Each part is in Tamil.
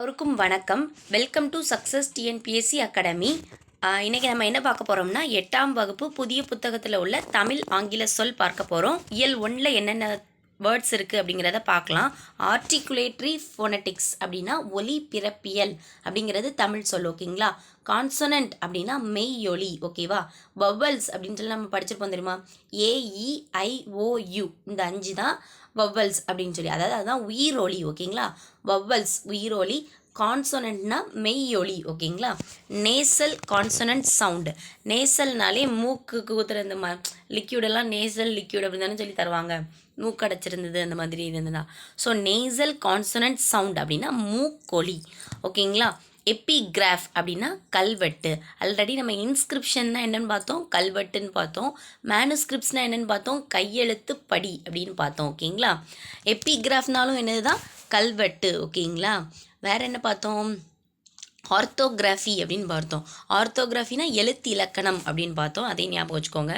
எல்லோருக்கும் வணக்கம். Welcome to success TNPSC academy இன்றைக்கி நம்ம என்ன பார்க்க போகிறோம்னா எட்டாம் வகுப்பு புதிய புத்தகத்தில் உள்ள தமிழ் ஆங்கில சொல் பார்க்க போகிறோம் இயல் ஒன்றில் என்னென்ன வேர்ட்ஸ் இருக்குது அப்படிங்கிறத பார்க்கலாம். ஆர்டிகுலேட்ரி ஃபோனட்டிக்ஸ் அப்படின்னா ஒலி பிறப்பியல் அப்படிங்கிறது தமிழ் சொல் ஓகேங்களா? கான்சனன்ட் அப்படின்னா மெய் ஓகேவா? வவ்வல்ஸ் அப்படின்னு சொல்லி நம்ம படிச்சிருப்போம் தெரியுமா? ஏஇஐஓயு இந்த அஞ்சு தான் வவ்வல்ஸ் அப்படின்னு சொல்லி. அதாவது அதுதான் உயிரொலி ஓகேங்களா? வவ்வல்ஸ் உயிரொலி கான்சனன்ட்னா மெய்யொலி ஓகேங்களா? நேசல் கான்சனன்ட் சவுண்டு நேசல்னாலே மூக்கு கூத்துற இந்த ம லிக்யூடெல்லாம் நேசல் லிக்யூட் அப்படின்னு தானே சொல்லி தருவாங்க. மூக்கடைச்சிருந்தது அந்த மாதிரி இருந்ததுன்னா ஸோ நேசல் கான்சனன்ட் சவுண்ட் அப்படின்னா மூக்கொலி. ஓகேங்களா? எப்பிகிராஃப் அப்படின்னா கல்வெட்டு. ஆல்ரெடி நம்ம இன்ஸ்கிரிப்ஷன்னா என்னென்னு பார்த்தோம்? கல்வெட்டுன்னு பார்த்தோம். மேனுஸ்கிரிப்ட்ஸ்னால் என்னென்னு பார்த்தோம்? கையெழுத்து படி அப்படின்னு பார்த்தோம். ஓகேங்களா? எப்பிகிராஃப்னாலும் என்னது தான் கல்வெட்டு. ஓகேங்களா? வேறு என்ன பார்த்தோம்? ஆர்த்தோகிராஃபி அப்படின்னு பார்த்தோம். ஆர்த்தோகிராஃபினா எழுத்து இலக்கணம் அப்படின்னு பார்த்தோம். அதையும் ஞாபகம் வச்சுக்கோங்க.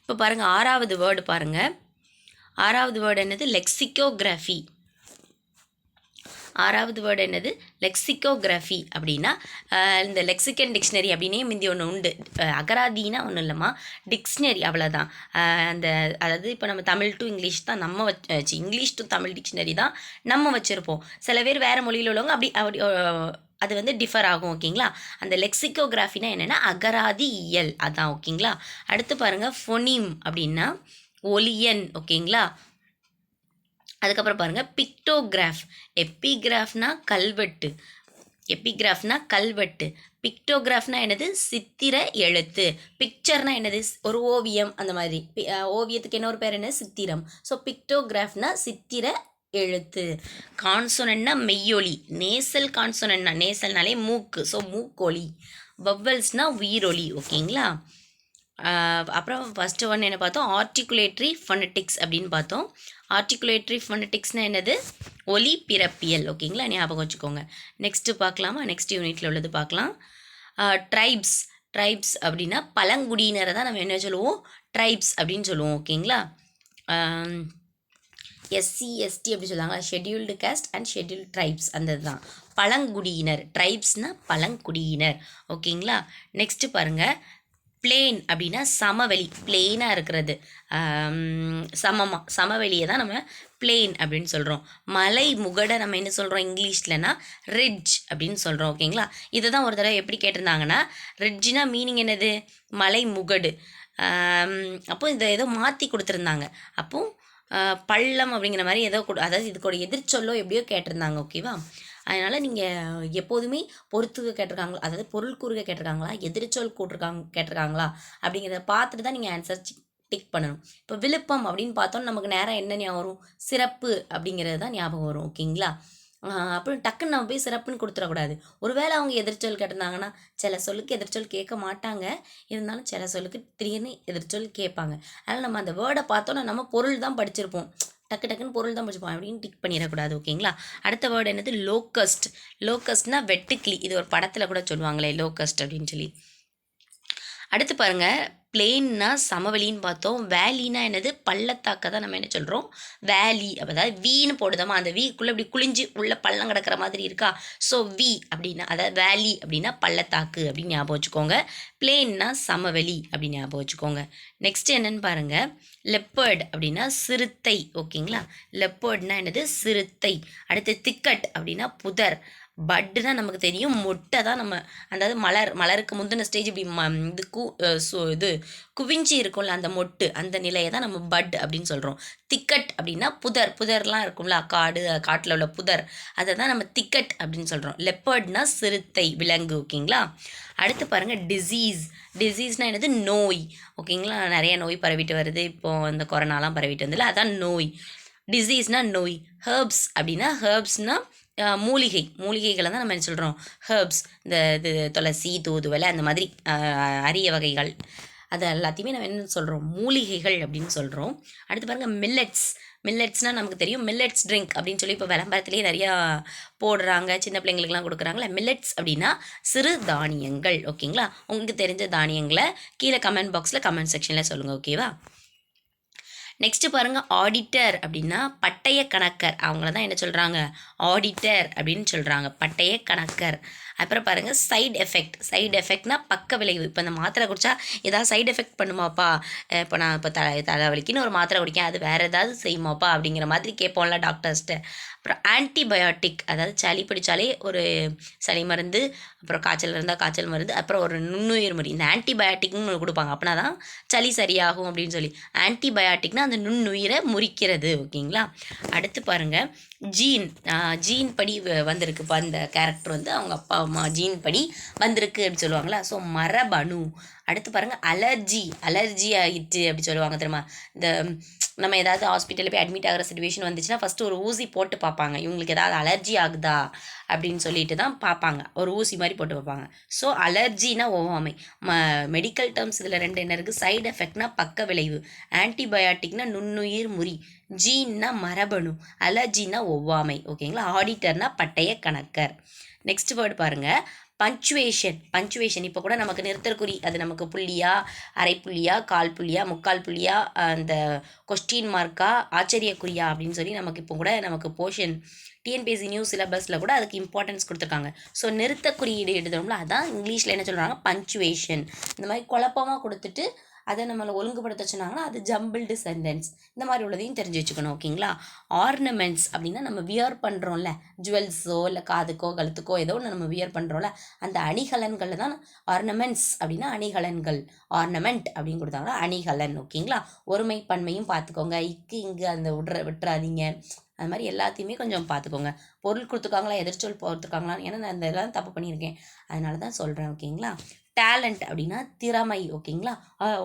இப்போ பாருங்கள் ஆறாவது வேர்டு பாருங்கள் ஆறாவது வேர்டு என்னது? லெக்சிக்கோகிராஃபி ஆறாவது வேர்டு என்னது? லெக்சிக்கோகிராஃபி அப்படின்னா இந்த லெக்சிக்கன் டிக்ஷனரி அப்படின்னே முந்தி ஒன்று உண்டு. அகராதினா ஒன்றும் இல்லைம்மா. டிக்ஷனரி அவ்வளோதான் அந்த அதாவது இப்போ நம்ம தமிழ் டு இங்கிலீஷ் தான் நம்ம வச்சு இங்கிலீஷ் டு தமிழ் டிக்ஷனரி தான் நம்ம வச்சுருப்போம். சில பேர் வேறு மொழியில் உள்ளவங்க அப்படி அப்படி அது வந்து டிஃபர் ஆகும் ஓகேங்களா அந்த லெக்சிக்கோகிராஃபினா என்னென்னா அகராதி இயல். அதான் ஓகேங்களா அடுத்து பாருங்கள் ஃபொனீம் அப்படின்னா ஒலியன் ஓகேங்களா? அதுக்கப்புறம் பாருங்கள் பிக்டோகிராஃப். எப்பிகிராஃப்னா கல்வெட்டு. எப்பிகிராஃப்னா கல்வெட்டு. பிக்டோகிராஃப்னா என்னது? சித்திர எழுத்து. பிக்சர்னா என்னது? ஒரு ஓவியம் அந்த மாதிரி. ஓவியத்துக்கு என்ன ஒரு பேர் என்ன? சித்திரம். ஸோ பிக்டோகிராஃப்னா சித்திர எழுத்து. கான்சோனன்னா மெய்யொலி. நேசல் கான்சோனன்னா நேசல்னாலே மூக்கு. ஸோ மூக்கொலி. வவ்வல்ஸ்னால் உயிரொலி ஓகேங்களா? அப்புறம் ஃபஸ்ட்டு ஒன் என்ன பார்த்தோம்? ஆர்டிகுலேட்ரி ஃபனட்டிக்ஸ் அப்படின்னு பார்த்தோம். ஆர்டிகுலேட்ரி ஃபனட்டிக்ஸ்னால் என்னது? ஒலி பிறப்பியல் ஓகேங்களா ஞாபகம் வச்சுக்கோங்க. நெக்ஸ்ட்டு பார்க்கலாமா? நெக்ஸ்ட் யூனிட்டில் உள்ளது பார்க்கலாம். ட்ரைப்ஸ் ட்ரைப்ஸ் அப்படின்னா பழங்குடியினரை தான் நம்ம என்ன சொல்லுவோம்? ட்ரைப்ஸ் அப்படின்னு சொல்லுவோம். ஓகேங்களா எஸ்சி எஸ்டி அப்படி சொல்லுவாங்க. Scheduled caste and scheduled tribes அந்த இதுதான் பழங்குடியினர். ட்ரைப்ஸ்னால் பழங்குடியினர். ஓகேங்களா நெக்ஸ்ட்டு பாருங்கள் பிளேன் அப்படின்னா சமவெளி பிளெயினாக இருக்கிறது. சமமாக சமவெளியை தான் நம்ம பிளேன் அப்படின்னு சொல்கிறோம் மலை முகடை நம்ம என்ன சொல்கிறோம் இங்கிலீஷ்லனா ரிட்ஜ் அப்படின்னு சொல்கிறோம் ஓகேங்களா இதை தான் ஒரு தடவை எப்படி கேட்டிருந்தாங்கன்னா ரிட்ஜ்னா மீனிங் என்னது? மலை முகடு. அப்போ இதை ஏதோ மாற்றி கொடுத்துருந்தாங்க. அப்போ பள்ளம் அப்படிங்கிற மாதிரி ஏதோ கொடு அதாவது இதுக்கோட எதிர்ச்சொல்லோ எப்படியோ கேட்டிருந்தாங்க ஓகேவா அதனால் நீங்கள் எப்போதுமே பொறுத்துக்க கேட்டிருக்காங்களா? அதாவது பொருள் கூறுக கேட்டிருக்காங்களா? எதிர்ச்சொல் கூட்டிருக்காங்க கேட்டிருக்காங்களா? அப்படிங்கிறத பார்த்துட்டு தான் நீங்கள் ஆன்சர் டிக் பண்ணணும். இப்போ விழுப்பம் அப்படின்னு பார்த்தோம் நமக்கு நேரம் என்ன ஞாபகம் வரும்? சிறப்பு அப்படிங்கிறது தான் ஞாபகம் வரும் ஓகேங்களா? அப்புறம் டக்குன்னு நம்ம போய் சிறப்புன்னு கொடுத்துடக்கூடாது. ஒருவேளை அவங்க எதிர்ச்சொல் கேட்டிருந்தாங்கன்னா சில சொல்லுக்கு எதிர்ச்சொல் கேட்க மாட்டாங்க. இருந்தாலும் சில சொல்லுக்கு திடீர்னு எதிர்ச்சொல் கேட்பாங்க. அதனால் நம்ம அந்த வேர்டை பார்த்தோன்னா நம்ம பொருள் தான் படிச்சிருப்போம். டக்கு டக்குன்னு பொருள் தான் படிச்சிருப்போம் அப்படின்னு டிக் பண்ணிடக்கூடாது ஓகேங்களா? அடுத்த வேர்டு என்னது? லோக்கஸ்ட் லோக்கஸ்ட்னா வெட்டுக்கிளி. இது ஒரு படத்தில் கூட சொல்லுவாங்களே லோக்கஸ்ட் அப்படின்னு சொல்லி. அடுத்து பாருங்க பிளெயின்னா சமவெளின்னு பார்த்தோம். வேலின்னா என்னது? பள்ளத்தாக்க தான் நம்ம என்ன சொல்கிறோம் வேலி அதாவது வீன்னு போடுதோமா? அந்த வீக்குள்ளே இப்படி குளிஞ்சு உள்ள பள்ளம் கிடக்கிற மாதிரி இருக்கா? ஸோ வி அப்படின்னா அதாவது வேலி அப்படின்னா பள்ளத்தாக்கு அப்படின்னு ஞாபகம் வச்சுக்கோங்க. பிளேன்னா சமவெளி அப்படின்னு ஞாபகம் வச்சுக்கோங்க. நெக்ஸ்ட் என்னன்னு பாருங்க. லெப்பர்ட் அப்படின்னா சிறுத்தை ஓகேங்களா லெப்பர்ட்னா என்னது? சிறுத்தை. அடுத்து திக்கட் அப்படின்னா புதர். பட்டு தான் நமக்கு தெரியும் மொட்டை தான் நம்ம அதாவது மலர் மலருக்கு முந்தின ஸ்டேஜ் இப்படி ம இது கு சு- இது குவிஞ்சி இருக்கும்ல அந்த மொட்டு அந்த நிலையை தான் நம்ம பட் அப்படின்னு சொல்கிறோம் திக்கட் அப்படின்னா புதர் புதர்லாம் இருக்கும்ல காடு காட்டில் உள்ள புதர். அதை தான் நம்ம திக்கட் அப்படின்னு சொல்கிறோம் லெப்பர்ட்னா சிறுத்தை விலங்கு ஓகேங்களா? அடுத்து பாருங்கள் டிசீஸ் டிசீஸ்னால் என்னது? நோய். ஓகேங்களா? நிறைய நோய் பரவிட்டு வருது. இப்போது இந்த கொரோனாலாம் பரவிட்டு வந்ததில்ல அதான் நோய். டிசீஸ்னால் நோய். ஹர்ப்ஸ் அப்படின்னா ஹெர்ப்ஸ்னால் மூலிகை மூலிகைகளை தான் நம்ம என்ன சொல்கிறோம் ஹெர்ப்ஸ் இந்த இது துளசி தூதுவலை அந்த மாதிரி அரிய வகைகள். அது எல்லாத்தையுமே நம்ம என்ன சொல்கிறோம் மூலிகைகள் அப்படின்னு சொல்கிறோம் அடுத்து பாருங்கள் மில்லட்ஸ் மில்லட்ஸ்னால் நமக்கு தெரியும் மில்லட்ஸ் ட்ரிங்க் அப்படின்னு சொல்லி இப்போ விளம்பரத்துலேயே நிறையா போடுறாங்க. சின்ன பிள்ளைங்களுக்குலாம் கொடுக்குறாங்களே மில்லட்ஸ் அப்படின்னா சிறு தானியங்கள் ஓகேங்களா உங்களுக்கு தெரிஞ்ச தானியங்களை கீழே கமெண்ட் பாக்ஸில் கமெண்ட் செக்ஷனில் சொல்லுங்கள் ஓகேவா நெக்ஸ்ட் பாருங்க ஆடிட்டர் அப்படின்னா பட்டய கணக்கர். அவங்கள தான் என்ன சொல்கிறாங்க ஆடிட்டர் அப்படின்னு சொல்கிறாங்க பட்டய கணக்கர். அப்புறம் பாருங்கள் சைடு எஃபெக்ட் சைடு எஃபெக்ட்னா பக்க விளைவு. இப்போ இந்த மாத்திரை குடித்தா ஏதாவது சைடு எஃபெக்ட் பண்ணுமாப்பா? இப்போ நான் இப்போ தலை தலைவலிக்குன்னு ஒரு மாத்திரை குடிக்கேன். அது வேறு ஏதாவது செய்யுமாப்பா? அப்படிங்கிற மாதிரி கேட்போம்ல டாக்டர்ஸ்கிட்ட அப்புறம் ஆன்டிபயோட்டிக் அதாவது சளி பிடிச்சாலே ஒரு சளி மருந்து அப்புறம் காய்ச்சல் இருந்தால் காய்ச்சல் மருந்து அப்புறம் ஒரு நுண்ணுயிர் முறி. இந்த ஆன்டிபயோட்டிக்னு ஒன்று கொடுப்பாங்க. அப்படின்னா தான் சளி சரியாகும் அப்படின்னு சொல்லி. ஆன்டிபயோட்டிக்னால் அந்த நுண்ணுயிரை முறிக்கிறது ஓகேங்களா? அடுத்து பாருங்கள் ஜீன் ஜீன் படி வ- வந்திருக்கு. இப்போ அந்த கேரக்டர் வந்து அவங்க அப்பா ஜீன் படி வந்திருக்கு அப்படின்னு சொல்லுவாங்களா? ஸோ மரபணு. அடுத்து பாருங்கள் அலர்ஜி அலர்ஜி ஆகிட்டு அப்படி சொல்லுவாங்க தெரியுமா? இந்த நம்ம ஏதாவது ஹாஸ்பிட்டலில் போய் அட்மிட் ஆகிற சுச்சுவேஷன் வந்துச்சுன்னா ஃபஸ்ட்டு ஒரு ஊசி போட்டு பார்ப்பாங்க. இவங்களுக்கு ஏதாவது அலர்ஜி ஆகுதா? அப்படின்னு சொல்லிட்டு தான் பார்ப்பாங்க. ஒரு ஊசி மாதிரி போட்டு பார்ப்பாங்க. ஸோ அலர்ஜினா ஒவ்வாமை ம மெடிக்கல் டேர்ம்ஸ் இதில் ரெண்டு என்ன இருக்குது சைடு எஃபெக்ட்னா பக்க விளைவு. ஆன்டிபயாட்டிக்னா நுண்ணுயிர் முறி. ஜீன்னா மரபணு. அலர்ஜினா ஒவ்வாமை. ஓகேங்களா ஆடிட்டர்னா பட்டய கணக்கர். நெக்ஸ்ட் வேர்டு பாருங்கள் பஞ்சுவேஷன் பஞ்சுவேஷன் இப்போ கூட நமக்கு நிறுத்தற்குறி. அது நமக்கு புள்ளியா அரை புள்ளியா கால் புள்ளியா முக்கால் புள்ளியா அந்த கொஸ்டின் மார்க்கா ஆச்சரியக்குறியா அப்படின்னு சொல்லி நமக்கு இப்போ கூட நமக்கு போர்ஷன் டிஎன்பிஎஸ்சி நியூ சிலபஸில் கூட அதுக்கு இம்பார்ட்டன்ஸ் கொடுத்துருக்காங்க. ஸோ நிறுத்த குறியீடு எழுதுறோம்ல அதான் இங்கிலீஷில் என்ன சொல்கிறாங்க பஞ்சுவேஷன் இந்த மாதிரி குழப்பமாக கொடுத்துட்டு அதை நம்மளை ஒழுங்குபடுத்த சொன்னாங்கன்னா அது ஜம்பிள்டு சென்டென்ஸ் இந்த மாதிரி உள்ளதையும் தெரிஞ்சு வச்சுக்கணும் ஓகேங்களா? ஆர்னமெண்ட்ஸ் அப்படின்னா நம்ம வியர் பண்ணுறோம்ல ஜுவல்ஸோ இல்லை காதுக்கோ கழுத்துக்கோ ஏதோ ஒன்று நம்ம வியர் பண்ணுறோம்ல அந்த அணிகலன்கள் தான் ஆர்னமெண்ட்ஸ் அப்படின்னா அணிகலன்கள். ஆர்னமெண்ட் அப்படின்னு கொடுத்தாங்கன்னா அணிகலன் ஓகேங்களா? ஒருமை பன்மையும் பார்த்துக்கோங்க. இக்கு இங்கு அந்த விட்ற விட்டுறாதீங்க. அது மாதிரி எல்லாத்தையுமே கொஞ்சம் பார்த்துக்கோங்க. பொருள் கொடுத்துருக்காங்களா எதிர்ச்சொல் கொடுத்துருக்காங்களா ஏன்னா நான் இந்த இதெல்லாம் தப்பு பண்ணியிருக்கேன். அதனால தான் சொல்கிறேன் ஓகேங்களா? டேலண்ட் அப்படின்னா திறமை ஓகேங்களா?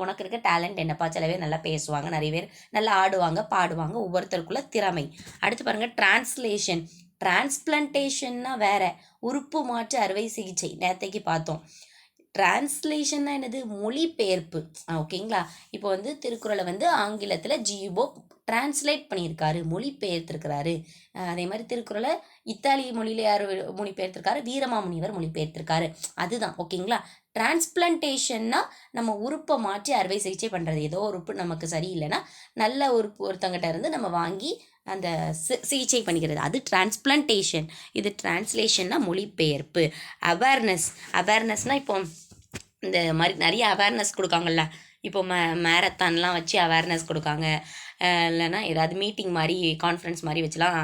உனக்கு இருக்க டேலண்ட் என்னப்பா? சில பேர் நல்லா பேசுவாங்க நிறைய பேர் நல்லா ஆடுவாங்க பாடுவாங்க ஒவ்வொருத்தருக்குள்ள திறமை. அடுத்து பாருங்கள் டிரான்ஸ்லேஷன் டிரான்ஸ்பிளன்டேஷன்னா வேற. உறுப்பு மாற்று அறுவை சிகிச்சை. நேத்தைக்கு பார்த்தோம். டிரான்ஸ்லேஷன்னா என்னது? மொழிபெயர்ப்பு. ஓகேங்களா? இப்போ வந்து திருக்குறளை வந்து ஆங்கிலத்தில் ஜியூபோ டிரான்ஸ்லேட் பண்ணியிருக்காரு மொழிபெயர்த்திருக்கிறாரு. அதே மாதிரி திருக்குறளை இத்தாலிய மொழியில் யார் மொழிபெயர்த்திருக்காரு? வீரமாமுனிவர் மொழிபெயர்த்திருக்காரு. அதுதான் ஓகேங்களா? டிரான்ஸ்பிளன்டேஷன்னா நம்ம உறுப்பை மாற்றி அறுவை சிகிச்சை பண்ணுறது ஏதோ உறுப்பு நமக்கு சரியில்லைன்னா நல்ல உறுப்பு ஒருத்தங்கிட்ட இருந்து நம்ம வாங்கி அந்த சிகிச்சை பண்ணிக்கிறது. அது டிரான்ஸ்பிளான்டேஷன் இது டிரான்ஸ்லேஷன்னா மொழிபெயர்ப்பு. அவேர்னஸ் அவேர்னஸ்னால் இப்போ இந்த மாதிரி நிறைய அவேர்னஸ் கொடுக்காங்கல்ல. இப்போ மே மேரத்தான்லாம் வச்சு அவேர்னஸ் கொடுக்காங்க. இல்லைன்னா ஏதாவது மீட்டிங் மாதிரி கான்ஃபரன்ஸ் மாதிரி வச்சுலாம்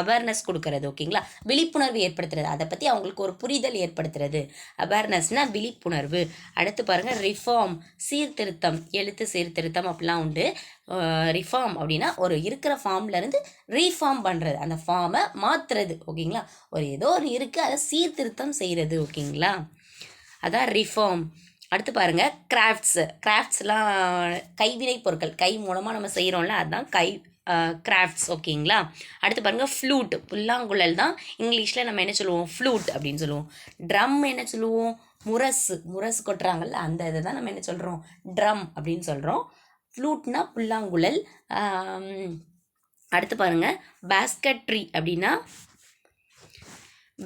அவேர்னஸ் கொடுக்கறது ஓகேங்களா விழிப்புணர்வு ஏற்படுத்துறது. அதை பற்றி அவங்களுக்கு ஒரு புரிதல் ஏற்படுத்துறது. அவேர்னஸ்னால் விழிப்புணர்வு. அடுத்து பாருங்கள் ரிஃபார்ம் சீர்திருத்தம் எழுத்து சீர்திருத்தம் அப்படிலாம் உண்டு. ரிஃபார்ம் அப்படின்னா ஒரு இருக்கிற ஃபார்ம்லேருந்து ரீஃபார்ம் பண்ணுறது அந்த ஃபார்மை மாற்றுறது ஓகேங்களா ஒரு ஏதோ ஒரு இருக்குது அதை சீர்திருத்தம் செய்கிறது ஓகேங்களா அதான் ரிஃபார்ம் அடுத்து பாருங்கள் கிராஃப்ட்ஸு கிராஃப்ட்ஸ்லாம் கைவினை பொருட்கள் கை மூலமாக நம்ம செய்கிறோம்ல அதுதான் கை கிராஃப்ட்ஸ் ஓகேங்களா? அடுத்து பாருங்கள் ஃப்ளூட் புல்லாங்குழல் தான் இங்கிலீஷில் நம்ம என்ன சொல்லுவோம்? ஃப்ளூட் அப்படின்னு சொல்லுவோம். ட்ரம் என்ன சொல்லுவோம்? முரசு. முரசு கொட்டுறாங்கல்ல அந்த இதை தான் நம்ம என்ன சொல்கிறோம் ட்ரம் அப்படின்னு சொல்கிறோம் ஃப்ளூட்னா புல்லாங்குழல். அடுத்து அடுத்து பாருங்க ட்ரீ அப்படின்னா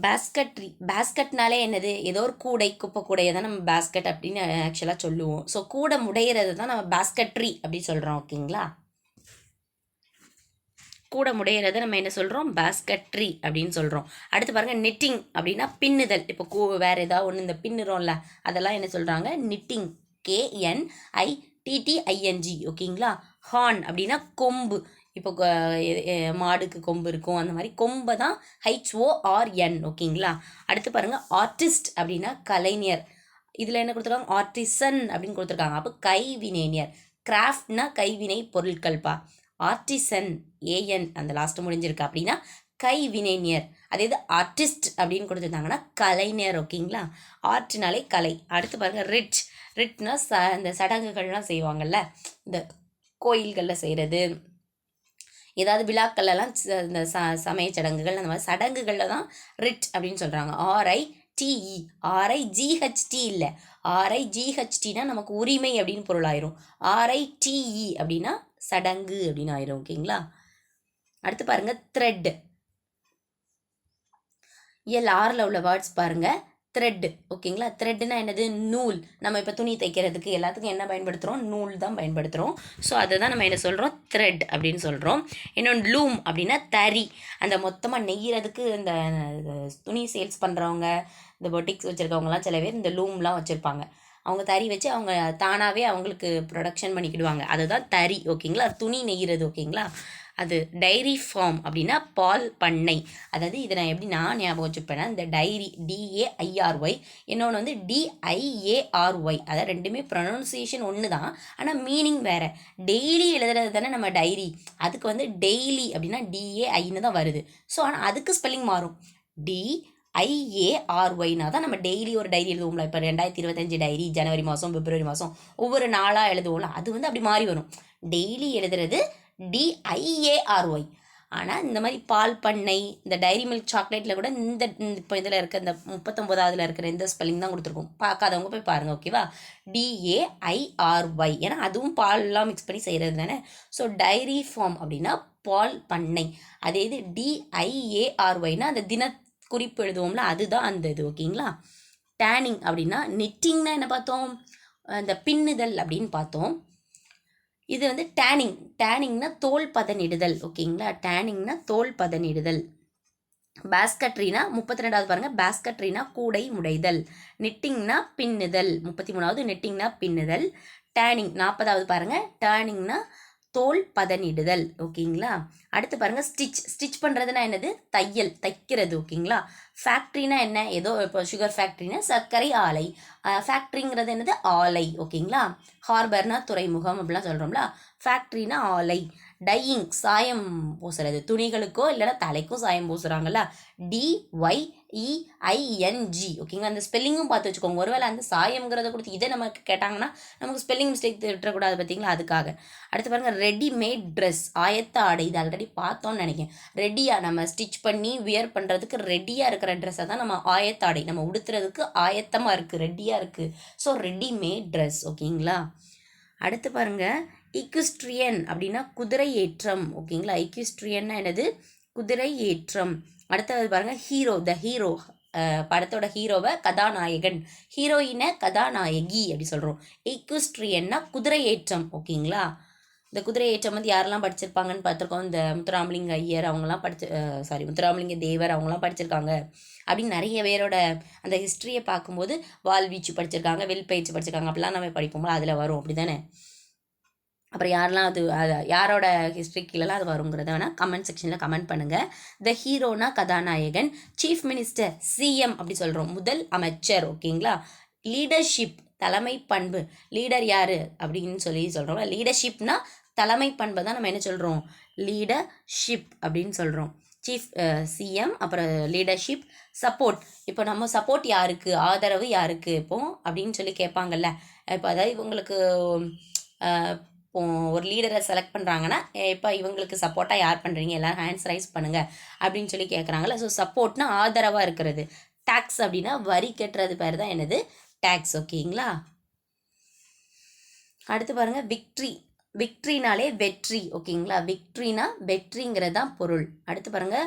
பேஸ்கட்ரி பேஸ்கட்னாலே என்னது? ஏதோ ஒரு கூடை குப்பை கூடையை தான் நம்ம பேஸ்கட் அப்படின்னு ஆக்சுவலாக சொல்லுவோம். ஸோ கூடை முடையிறது தான் நம்ம பேஸ்கட்ரி அப்படி சொல்கிறோம் ஓகேங்களா? கூட முடையிறத நம்ம என்ன சொல்கிறோம் பேஸ்கட்ரி அப்படின்னு சொல்கிறோம் அடுத்து பாருங்கள் நெட்டிங் அப்படின்னா பின்னுதல். இப்போ கூ வேறு ஏதாவது ஒன்று இந்த பின்னுறோம்ல அதெல்லாம் என்ன சொல்கிறாங்க நிட்டிங் கேஎன்ஐ டிடிஐஎன்ஜி ஓகேங்களா? ஹார்ன் அப்படின்னா கொம்பு. இப்போ மாடுக்கு கொம்பு இருக்கும் அந்த மாதிரி கொம்பை தான் ஹெச்ஓஆர்என் ஓகேங்களா? அடுத்து பாருங்கள் ஆர்டிஸ்ட் அப்படின்னா கலைஞர். இதில் என்ன கொடுத்துருக்காங்க? ஆர்டிசன் அப்படின்னு கொடுத்துருக்காங்க. அப்போ கைவினைஞர். கிராஃப்ட்னா கைவினை பொருட்கள்ப்பா. ஆர்டிசன் ஏஎன் அந்த லாஸ்ட்டு முடிஞ்சிருக்கு அப்படின்னா கைவினைஞர். அதே இது ஆர்டிஸ்ட் அப்படின்னு கொடுத்துருந்தாங்கன்னா கலைஞர் ஓகேங்களா? ஆர்ட்னாலே கலை. அடுத்து பாருங்கள் ரிட். ரிட்னா ச இந்த சடங்குகள்லாம் செய்வாங்கல்ல? இந்த கோயில்களில் செய்கிறது ஏதாவது விழாக்கள்லாம் ச- இந்த ச சமய சடங்குகள் அந்த மாதிரி சடங்குகளில் தான் ரிட் அப்படின்னு சொல்கிறாங்க ஆர்ஐ டிஇ ஆர்ஐ ஜிஹெச்டி இல்லை. ஆர்ஐ ஜிஹெச்டினா நமக்கு உரிமை அப்படின்னு பொருள் ஆயிரும். ஆர்ஐ டிஇ அப்படின்னா சடங்கு அப்படின்னு ஆயிரும் ஓகேங்களா அடுத்து பாருங்கள் த்ரெட் எல் ஆறில் உள்ள வேர்ட்ஸ் பாருங்கள் த்ரெட்டு ஓகேங்களா த்ரெட்டுனா என்னது? நூல். நம்ம இப்போ துணி தைக்கிறதுக்கு எல்லாத்துக்கும் என்ன பயன்படுத்துகிறோம் நூல் தான் பயன்படுத்துகிறோம் ஸோ அதை தான் நம்ம என்ன சொல்கிறோம் த்ரெட் அப்படின்னு சொல்கிறோம் இன்னொன்று லூம் அப்படின்னா தறி. அந்த மொத்தமாக நெய்கிறதுக்கு இந்த துணி சேல்ஸ் பண்ணுறவங்க இந்த பொட்டிக்ஸ் வச்சுருக்கவங்கலாம் சில பேர் இந்த லூம்லாம் வச்சுருப்பாங்க. அவங்க தறி வச்சு அவங்க தானாகவே அவங்களுக்கு ப்ரொடக்ஷன் பண்ணிக்கிடுவாங்க. அதுதான் தறி ஓகேங்களா துணி நெய்கிறது ஓகேங்களா அது டைரி ஃபார்ம் அப்படின்னா பால் பண்ணை. அதாவது இதை நான் எப்படி நான் ஞாபகம் வச்சுப்பேன்னா இந்த டைரி டிஏஐஆர்ஒய் இன்னொன்று வந்து டிஐஏஆர்ஒய் அதாவது ரெண்டுமே ப்ரொனவுன்சியேஷன் ஒன்று தான் ஆனால் மீனிங் வேறு. டெய்லி எழுதுறது தானே நம்ம டைரி அதுக்கு வந்து டெய்லி அப்படின்னா டிஏஐன்னு தான் வருது. ஸோ ஆனால் அதுக்கு ஸ்பெல்லிங் மாறும். டி ஐஏஆர்ஒய்னா தான் நம்ம டெய்லி ஒரு டைரி எழுதுவோம்ல. இப்போ ரெண்டாயிரத்தி இருபத்தஞ்சு டைரி ஜனவரி மாதம் பிப்ரவரி மாதம் ஒவ்வொரு நாளாக எழுதுவோம்ல. அது வந்து அப்படி மாறி வரும். டெய்லி எழுதுறது டிஐஏஆர்ஒய் ஆனால் இந்த மாதிரி பால் பண்ணை இந்த டைரி மில்க் சாக்லேட்டில் கூட இந்த இப்போ இதில் இருக்க இந்த முப்பத்தொம்போதாவதுல இருக்கிற இந்த ஸ்பெல்லிங் தான் கொடுத்துருக்கோம். பார்க்காதவங்க போய் பாருங்கள் ஓகேவா டிஏஐஆர்ஒய் ஏன்னா அதுவும் பால்லாம் மிக்ஸ் பண்ணி செய்கிறது தானே? ஸோ டைரி ஃபார்ம் அப்படின்னா பால் பண்ணை. அதே இது டிஐஏஆர்ஒய்னா அந்த தின குறிப்பு எழுதுவோம்ல அதுதான் அந்த இது ஓகேங்களா டேனிங் அப்படின்னா நெட்டிங்னா என்ன பார்த்தோம்? அந்த பின்னுதல் அப்படின்னு பார்த்தோம். இது வந்து டேனிங் டேனிங்னா தோல் பதனிடுதல். ஓகேங்களா? டேனிங்னா தோல் பதனிடுதல். பேஸ்கட்ரினா முப்பத்தி ரெண்டாவது பாருங்க. பேஸ்கட்ரினா கூடை முடைதல் நிட்டிங்னா பின்னுதல். முப்பத்தி மூணாவது நிட்டிங்னா பின்னுதல். டேனிங் நாற்பதாவது பாருங்க. டேனிங்னா தோல் பதனிடுதல் ஓகேங்களா? அடுத்து பாருங்கள் ஸ்டிச் ஸ்டிச் பண்ணுறதுனா என்னது? தையல் தைக்கிறது ஓகேங்களா? ஃபேக்ட்ரினா என்ன? ஏதோ இப்போ சுகர் ஃபேக்ட்ரினா சர்க்கரை ஆலை. ஃபேக்ட்ரிங்கிறது என்னது? ஆலை ஓகேங்களா? ஹார்பர்னா துறைமுகம் அப்படிலாம் சொல்கிறோம்ல ஃபேக்ட்ரினா ஆலை. டையிங் சாயம் பூசுறது. துணிகளுக்கோ இல்லைன்னா தலைக்கோ சாயம் பூசுகிறாங்கல்ல டி ஒய் இஐஎன்ஜி அந்த ஸ்பெல்லிங்கும் பார்த்து வச்சுக்கோங்க. ஒருவேளை அந்த சாயம்ங்கிறத கொடுத்து இதை நமக்கு கேட்டாங்கன்னா நமக்கு ஸ்பெல்லிங் மிஸ்டேக் விட்டுறக்கூடாது பார்த்தீங்களா? அதுக்காக. அடுத்து பாருங்கள் ரெடிமேட் ட்ரெஸ் ஆயத்த ஆடை. இது ஆல்ரெடி பார்த்தோம்னு நினைக்கிறேன். ரெடியாக நம்ம ஸ்டிச் பண்ணி வியர் பண்ணுறதுக்கு ரெடியாக இருக்கிற ட்ரெஸ்ஸை தான் நம்ம ஆயத்த ஆடை. நம்ம உடுத்துறதுக்கு ஆயத்தமாக இருக்குது ரெடியாக இருக்குது ஸோ ரெடிமேட் ட்ரெஸ் ஓகேங்களா அடுத்து பாருங்க இக்குஸ்ட்ரியன் அப்படின்னா குதிரை ஏற்றம் ஓகேங்களா? இக்விஸ்ட்ரியன்னா என்னது? குதிரை ஏற்றம் அடுத்தது பாருங்கள் ஹீரோ த ஹீரோ படத்தோட ஹீரோவை கதாநாயகன். ஹீரோயினை கதாநாயகி அப்படி சொல்கிறோம் இக்குஸ்ட்ரியன்னா குதிரை ஏற்றம் ஓகேங்களா? இந்த குதிரை ஏற்றம் வந்து யாரெல்லாம் படிச்சிருப்பாங்கன்னு பார்த்துருக்கோம். இந்த முத்துராமலிங்க ஐயர் அவங்களாம் படிச்சு சாரி முத்துராமலிங்க தேவர் அவங்களாம் படிச்சிருக்காங்க. அப்படின்னு நிறைய பேரோட அந்த ஹிஸ்ட்ரியை பார்க்கும்போது வால்வீச்சு படிச்சிருக்காங்க வில் பயிற்சி படிச்சிருக்காங்க. அப்படிலாம் நம்ம படிப்போம்ல அதில் வரும். அப்படி தானே அப்புறம் யாரெல்லாம் அது அது யாரோட ஹிஸ்ட்ரி கீழெல்லாம் அது வருங்கிறத வேணால் கமெண்ட் செக்ஷனில் கமெண்ட் பண்ணுங்கள் த ஹீரோனா கதாநாயகன் சீஃப் மினிஸ்டர் சிஎம் அப்படி சொல்கிறோம் முதல் அமைச்சர் ஓகேங்களா லீடர்ஷிப் தலைமை பண்பு. லீடர் யார் அப்படின்னு சொல்லி சொல்கிறோம் லீடர்ஷிப்னா தலைமை பண்பை தான் நம்ம என்ன சொல்கிறோம் லீடர்ஷிப் அப்படின்னு சொல்கிறோம் சீஃப் சிஎம் அப்புறம் லீடர்ஷிப் சப்போர்ட் இப்போ நம்ம சப்போர்ட் யாருக்கு? ஆதரவு யாருக்கு இப்போ? அப்படின்னு சொல்லி கேட்பாங்கல்ல. இப்போ அதாவது இவங்களுக்கு ஒரு லீடரை செலக்ட் பண்ணுறாங்கன்னா இப்போ இவங்களுக்கு சப்போர்ட்டாக யார் பண்ணுறீங்க எல்லோரும் ஹேண்ட்ஸ் ரைஸ் பண்ணுங்கள் அப்படின்னு சொல்லி கேட்குறாங்கல்ல ஸோ சப்போர்ட்னா ஆதரவாக இருக்கிறது. டேக்ஸ் அப்படின்னா வரி கட்டுறது பேர் தான் என்னது? டேக்ஸ் ஓகேங்களா அடுத்து பாருங்கள் விக்ட்ரி விக்ட்ரினாலே வெற்றி ஓகேங்களா விக்ட்ரினா வெற்றிங்கிறது தான் பொருள். அடுத்து பாருங்க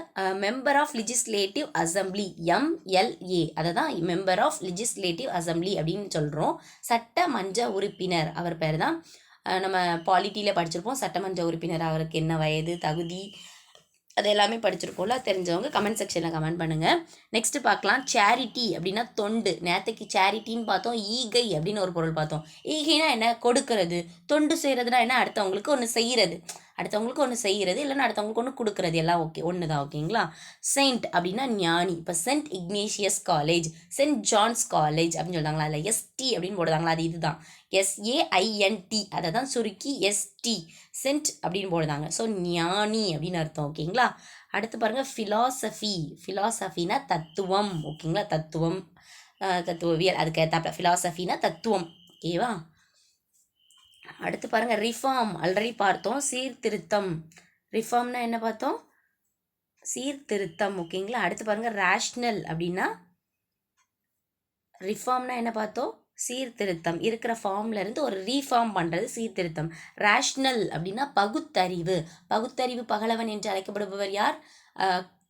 member of legislative assembly MLA அதை தான் மெம்பர் ஆஃப் லெஜிஸ்லேட்டிவ் அசம்பிளி அப்படின்னு சொல்கிறோம் சட்டமன்ற உறுப்பினர் அவர் பேர் தான். நம்ம பாலிட்டியில் படிச்சிருப்போம். சட்டமன்ற உறுப்பினர் அவருக்கு என்ன வயது தகுதி அது எல்லாமே படிச்சிருப்போம்ல. தெரிஞ்சவங்க கமெண்ட் செக்ஷனில் கமெண்ட் பண்ணுங்கள் நெக்ஸ்ட்டு பார்க்கலாம். சேரிட்டி அப்படின்னா தொண்டு. நேற்றுக்கு சேரிட்டின்னு பார்த்தோம். ஈகை அப்படின்னு ஒரு பொருள் பார்த்தோம். ஈகைனா என்ன? கொடுக்கறது. தொண்டு செய்கிறதுனா என்ன? அடுத்தவங்களுக்கு ஒன்று செய்கிறது அடுத்தவங்களுக்கு ஒன்று செய்கிறது இல்லைன்னா அடுத்தவங்களுக்கு ஒன்று கொடுக்குறது எல்லாம் ஓகே ஒன்று தான் ஓகேங்களா செயின்ட் அப்படின்னா ஞானி. இப்போ saint Ignatius college saint John's college அப்படின்னு சொல்கிறாங்களா இல்லை எஸ்டி அப்படின்னு போடுறாங்களா? அது இதுதான். எஸ்ஏஐஎன்டி அதை தான் சுருக்கி எஸ்டி சென்ட் அப்படின்னு போடுதாங்க ஸோ ஞானி அப்படின்னு அர்த்தம் ஓகேங்களா அடுத்து பாருங்கள் ஃபிலாசபி ஃபிலாசபினா தத்துவம் ஓகேங்களா தத்துவம் தத்துவவியல். அதுக்கு ஏற்றாப்புல ஃபிலாசபினா தத்துவம் ஓகேவா அடுத்து பாருங்கள் ரிஃபார்ம் ஆல்ரெடி பார்த்தோம் சீர்திருத்தம். ரிஃபார்ம்னா என்ன பார்த்தோம்? சீர்திருத்தம் ஓகேங்களா? அடுத்து பாருங்கள் ரேஷ்னல் அப்படின்னா ரிஃபார்ம்னா என்ன பார்த்தோம்? சீர்திருத்தம். இருக்கிற ஃபார்ம்ல இருந்து ஒரு ரீஃபார்ம் பண்ணுறது சீர்திருத்தம். ரேஷ்னல் அப்படின்னா பகுத்தறிவு. பகுத்தறிவு பகலவன் என்று அழைக்கப்படுபவர் யார்?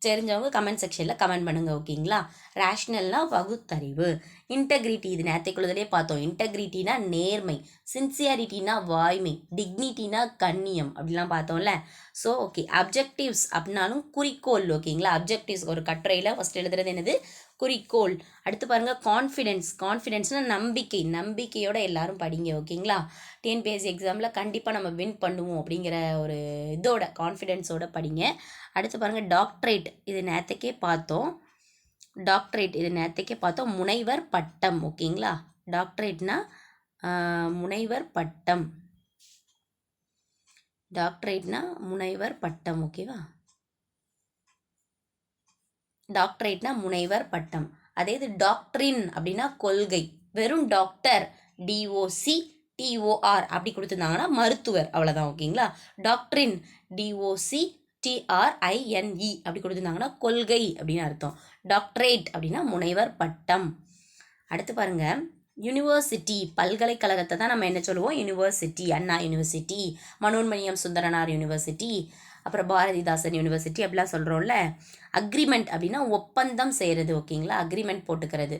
தெரிஞ்சவங்க கமெண்ட் செக்ஷனில் கமெண்ட் பண்ணுங்க ஓகேங்களா? ரேஷ்னல்னா பகுத்தறிவு இன்டெகிரிட்டி இது நேத்தைக்குள்ளதுலேயே பார்த்தோம். இன்டெகிரிட்டினா நேர்மை. சின்சியாரிட்டினா வாய்மை. டிக்னிட்டினா கண்ணியம். அப்படிலாம் பார்த்தோம்ல. ஸோ ஓகே அப்ஜெக்டிவ்ஸ் அப்படின்னாலும் குறிக்கோள் ஓகேங்களா? அப்ஜெக்டிவ்ஸ் ஒரு கட்டுரையில் ஃபஸ்ட் எழுதுறது என்னது? குறிக்கோள். அடுத்து பாருங்க கான்ஃபிடென்ஸ் கான்ஃபிடென்ஸ்னால் நம்பிக்கை. நம்பிக்கையோட எல்லாரும் படிங்க ஓகேங்களா? டிஎன்பிஎஸ்சி எக்ஸாமில் கண்டிப்பாக நம்ம வின் பண்ணுவோம் அப்படிங்கிற ஒரு இதோட கான்ஃபிடென்ஸோட படிங்க. அடுத்து பாருங்கள் டாக்டரேட் இது நேற்றுக்கே பார்த்தோம். டாக்டரேட் இது நேற்றுக்கே பார்த்தோம். முனைவர் பட்டம் ஓகேங்களா? டாக்டரேட்னா முனைவர் பட்டம். டாக்டரேட்னா முனைவர் பட்டம் ஓகேவா? டாக்டரேட்னா முனைவர் பட்டம். அதே இது டாக்டரின் அப்படின்னா கொள்கை. வெறும் டாக்டர் டிஓசி டிஓஆர் அப்படி கொடுத்துருந்தாங்கன்னா மருத்துவர். அவ்வளோதான் ஓகேங்களா? டாக்டரின் டிஓசி டிஆர்ஐஎன்இ அப்படி கொடுத்துருந்தாங்கன்னா கொள்கை அப்படின்னு அர்த்தம். டாக்டரேட் அப்படின்னா முனைவர் பட்டம். அடுத்து பாருங்கள் யூனிவர்சிட்டி பல்கலைக்கழகத்தை தான் நம்ம என்ன சொல்லுவோம்? University Anna university Manonmaniam Sundaranar university அப்புறம் பாரதிதாசன் யூனிவர்சிட்டி அப்படிலாம் சொல்கிறோம்ல அக்ரிமெண்ட் அப்படின்னா ஒப்பந்தம் செய்கிறது ஓகேங்களா? அக்ரிமெண்ட் போட்டுக்கிறது.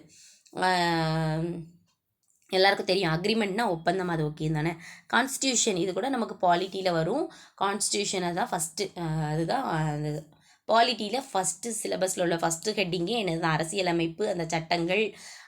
எல்லாருக்கும் தெரியும். அக்ரிமெண்ட்னா ஒப்பந்தம் அது ஓகே தானே? கான்ஸ்டியூஷன் இது கூட நமக்கு பாலிட்டியில் வரும். கான்ஸ்டியூஷனை தான் ஃபஸ்ட்டு அதுதான் அந்த பாலிட்டியில் ஃபஸ்ட்டு சிலபஸில் உள்ள ஃபஸ்ட்டு ஹெட்டிங்கே என்னது? தான் அரசியலமைப்பு அந்த சட்டங்கள்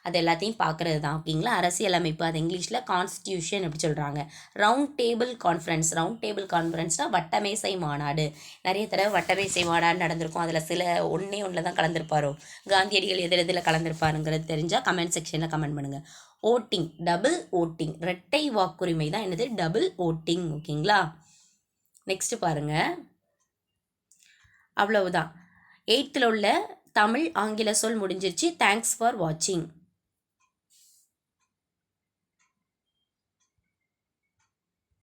அது எல்லாத்தையும் பார்க்குறது தான் ஓகேங்களா? அரசியலமைப்பு அது இங்கிலீஷில் கான்ஸ்டியூஷன் அப்படி சொல்கிறாங்க round table conference round table கான்ஃபரன்ஸ்னால் வட்டமேசை மாநாடு. நிறைய தடவை வட்டமேசை மாநாடு நடந்திருக்கும். அதில் சில ஒன்றே ஒன்றில் தான் கலந்துருப்பாரோ? காந்தியடிகள் எதில் எதில் கலந்துருப்பாருங்கிறது தெரிஞ்சால் கமெண்ட் செக்ஷனில் கமெண்ட் பண்ணுங்கள் ஓட்டிங் டபுள் ஓட்டிங் ரெட்டை வாக்குரிமை தான் என்னது? டபுள் ஓட்டிங் ஓகேங்களா? நெக்ஸ்ட்டு பாருங்கள் அவ்வளவுதான். எயித்தில் உள்ள தமிழ் ஆங்கில சொல் முடிஞ்சிருச்சு. தேங்க்ஸ் ஃபார் வாட்சிங்